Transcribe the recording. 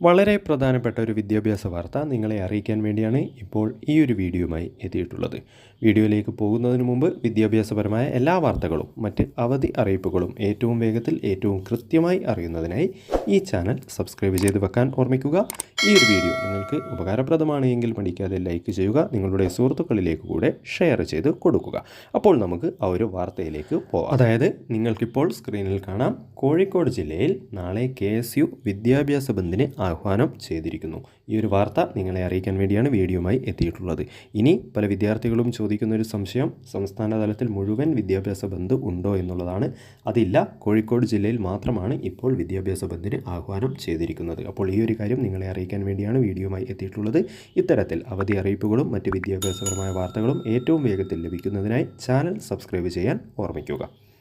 വളരെ പ്രധാനപ്പെട്ട ഒരു വിദ്യാഭ്യാസ വാർത്ത നിങ്ങളെ അറിയിക്കാൻ വേണ്ടിയാണ് ഇപ്പോൾ ഈ ഒരു വീഡിയോയുമായി എത്തിയിട്ടുള്ളത്. വീഡിയോയിലേക്ക് പോകുന്നതിന് മുമ്പ് വിദ്യാഭ്യാസപരമായ എല്ലാ വാർത്തകളും മറ്റ് അവധി അറിയിപ്പുകളും ഏറ്റവും വേഗത്തിൽ ഏറ്റവും കൃത്യമായി അറിയുന്നതിനായി ഈ ചാനൽ സബ്സ്ക്രൈബ് ചെയ്ത് വെക്കാൻ ഓർമ്മിക്കുക. ഈ ഒരു വീഡിയോ നിങ്ങൾക്ക് ഉപകാരപ്രദമാണ് എങ്കിൽ പഠിക്കാതെ ലൈക്ക് ചെയ്യുക നിങ്ങളുടെ സുഹൃത്തുക്കളിലേക്ക് കൂടെ ഷെയർ ചെയ്ത് കൊടുക്കുക. അപ്പോൾ നമുക്ക് ആ ഒരു വാർത്തയിലേക്ക് പോകാം അതായത് നിങ്ങൾക്കിപ്പോൾ സ്ക്രീനിൽ കാണാം കോഴിക്കോട് ജില്ലയിൽ നാളെ കെ എസ് യു വിദ്യാഭ്യാസ ബന്ദിന് ആഹ്വാനം ചെയ്തിരിക്കുന്നു. ഈ ഒരു വാർത്ത നിങ്ങളെ അറിയിക്കാൻ വേണ്ടിയാണ് വീഡിയോയുമായി എത്തിയിട്ടുള്ളത്. ഇനി പല വിദ്യാർത്ഥികളും ചോദിക്കുന്ന ഒരു സംശയം സംസ്ഥാന തലത്തിൽ മുഴുവൻ വിദ്യാഭ്യാസ ബന്ദ് ഉണ്ടോ എന്നുള്ളതാണ്. അതില്ല കോഴിക്കോട് ജില്ലയിൽ മാത്രമാണ് ഇപ്പോൾ വിദ്യാഭ്യാസ ബന്ദിന് ആഹ്വാനം ചെയ്തിരിക്കുന്നത്. അപ്പോൾ ഈ ഒരു കാര്യം നിങ്ങളെ അറിയിക്കാൻ വേണ്ടിയാണ് വീഡിയോയുമായി എത്തിയിട്ടുള്ളത്. ഇത്തരത്തിൽ അവധി അറിയിപ്പുകളും മറ്റ് വിദ്യാഭ്യാസപരമായ വാർത്തകളും ഏറ്റവും വേഗത്തിൽ ലഭിക്കുന്നതിനായി ചാനൽ സബ്സ്ക്രൈബ് ചെയ്യാൻ ഓർമ്മിക്കുക.